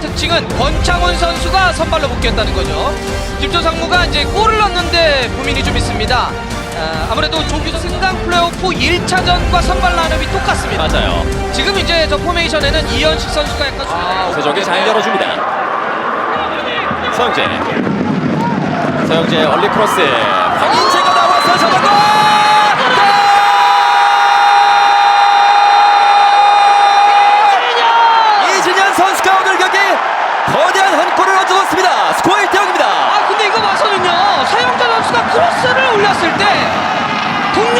특징은 권창훈 선수가 선발로 복귀했다는 거죠. 김조 상무가 이제 골을 넣는데 고민이 좀 있습니다. 아, 아무래도 조규 승강 플레이오프 1차전과 선발 라인업이 똑같습니다. 맞아요. 지금 이제 저 포메이션에는 이현식 선수가 약간 아, 서정이 잘 열어줍니다. 서영재. 서영재 얼리 크로스. 황인재가 나와서 잡았고. 이진현 선수가 오늘 경기 거대한 한 골을 얻어놓습니다. 스코어 1대0입니다. 아 근데 이거 봐서는요 서영재 선수가 크로스를 올렸을 때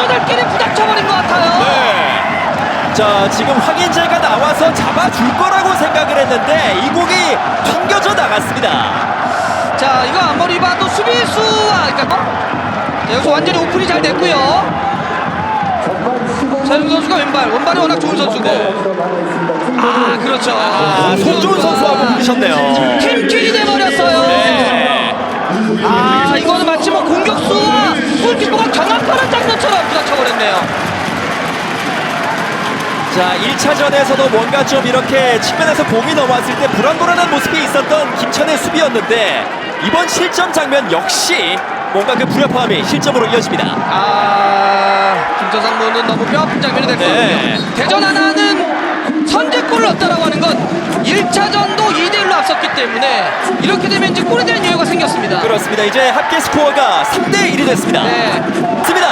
동료들끼리 부닥쳐버린 것 같아요. 네. 자, 지금 황인재가 나와서 잡아줄 거라고 생각을 했는데 이 공이 튕겨져 나갔습니다. 자 이거 아무리 봐도 수비수와 그러니까 네, 여기서 완전히 오픈이 잘 됐고요. 서영 선수가 왼발 원발이 워낙 좋은 선수고 아 그렇죠. 아, 손좋은 선수하고 부딪혔네요. 팀킬이 돼버렸어요. 네. 아 이거는 마치 뭐 공격수와 골키퍼가 경합하는 장면처럼 부닥쳐버렸네요. 자, 1차전에서도 뭔가 좀 이렇게 측면에서 공이 넘어왔을 때 불안불안한 모습이 있었던 김천의 수비였는데 이번 실점 장면 역시 뭔가 그 불협화음이 실점으로 이어집니다. 아 김정상 무는 너무 뼈아픈 장면이 됐거든요. 네. 대전 하나는 선제골을 넣었다라고 하는 건 1차전도 2대1로 앞섰기 때문에 이렇게 되면 이제 골에 대한 여유가 생겼습니다. 그렇습니다. 이제 합계 스코어가 3대 1이 됐습니다. 네. 습니다.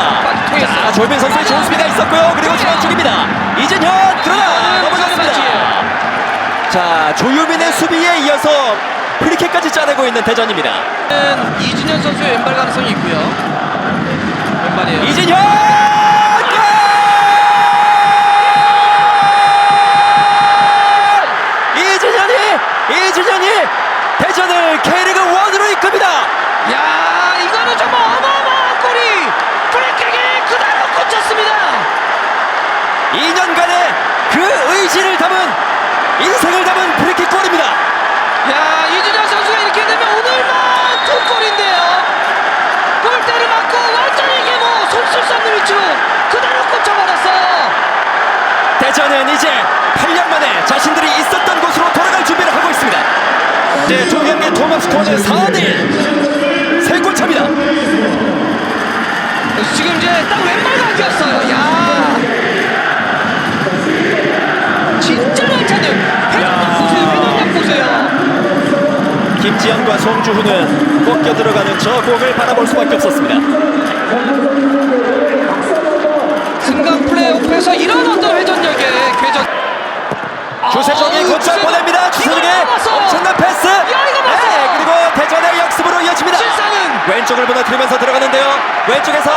자, 조민 선수의 좋은 수비가 있었고요. 그리고 중앙 쪽입니다. 이진현 넘어갔습니다. 맞지예요. 자, 조유민의 수비에 이어서 프리킥까지 짜내고 있는 대전입니다. 이준현 선수의 왼발 가능성이 있고요. 왼발이에요. 이진현! 이진현이 대전을 K리그 1으로 이끕니다. 야 이거는 정말 어마어마한 골이 프리킥이 그대로 꽂혔습니다. 2년간의 그 의지를 담은 인생을 담은 프리킥 골입니다. 야 이준현 선수가 이렇게 되면 오늘만 두 골인데요. 골대를 맞고 완전히 이게 뭐 손쓸 수 없는 위치로 그대로 꽂혀버렸어요. 대전은 이제 8년 만에 자신들이 있었던 곳으로 돌아갈 준비를 하고 있습니다. 네, 두 경기 통합 스코어는 4대 1. 김지현과 송주훈은 꺾여 들어가는 저 공을 바라볼 수밖에 없었습니다. 승강 플레이오프에서 이런 어떤 회전력의 궤적 주세종이 아우, 곧잘 주세종. 보냅니다. 주세종의. 엄청난 패스. 봤어요. 네, 그리고 대전의 역습으로 이어집니다. 실상은 왼쪽을 무너뜨리면서 들어가는데요. 왼쪽에서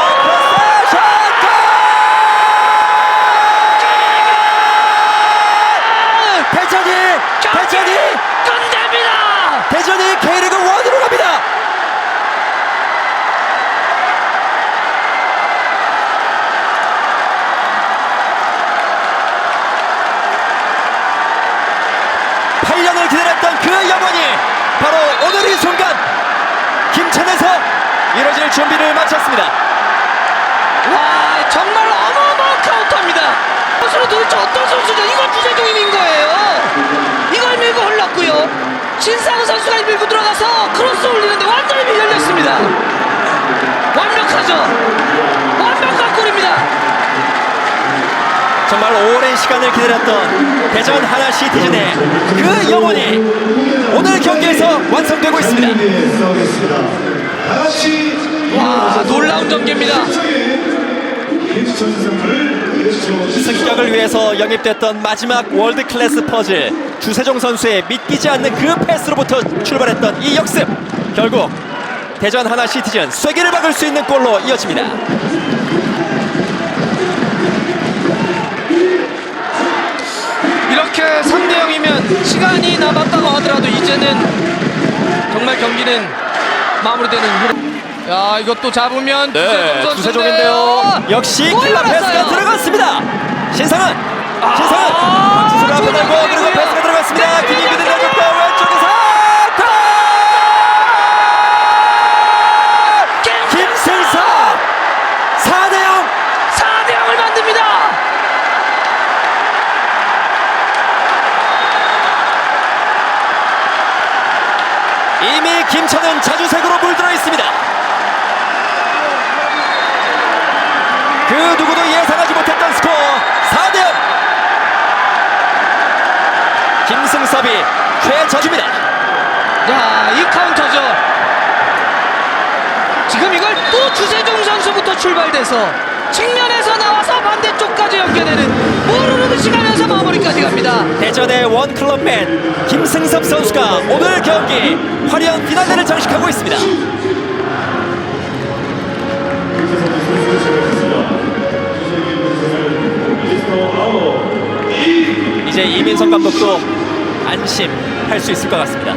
바로 오늘 이 순간 김천에서 이뤄질 준비를 마쳤습니다. 와 정말 어마어마한 카운터 정말 오랜 시간을 기다렸던 대전 하나 시티즌의 그 영혼이 오늘 경기에서 완성되고 있습니다. 와 놀라운 전개입니다. 승격을 위해서 영입됐던 마지막 월드 클래스 퍼즐 주세종 선수의 믿기지 않는 그 패스로부터 출발했던 이 역습 결국 대전 하나 시티즌 쐐기를 박을 수 있는 골로 이어집니다. 남았다고 하더라도 이제는 정말 경기는 마무리되는. 야 이것도 잡으면 네. 선수인데요. 역시 킬러 패스가. 들어갔습니다. 신상은 신상은 아, 박지수가 달고 그리고. 패스가 들어갔습니다. 네, 내줬고 이미 김천은 자주색으로 물들어 있습니다. 그 누구도 예상하지 못했던 스코어 4대0 김승섭이 최저주입니다. 야, 이 카운터죠. 지금 이걸 또 주세종 선수부터 출발돼서 측면에서 나와서 반대쪽까지 연결되는 모르는 듯이 가면서 마무리 까지 갑니다. 대전의 원클럽맨 김승섭 선수가 오늘 경기 화려한 피날레를 장식하고 있습니다. 이제 이민성 감독도 안심할 수 있을 것 같습니다.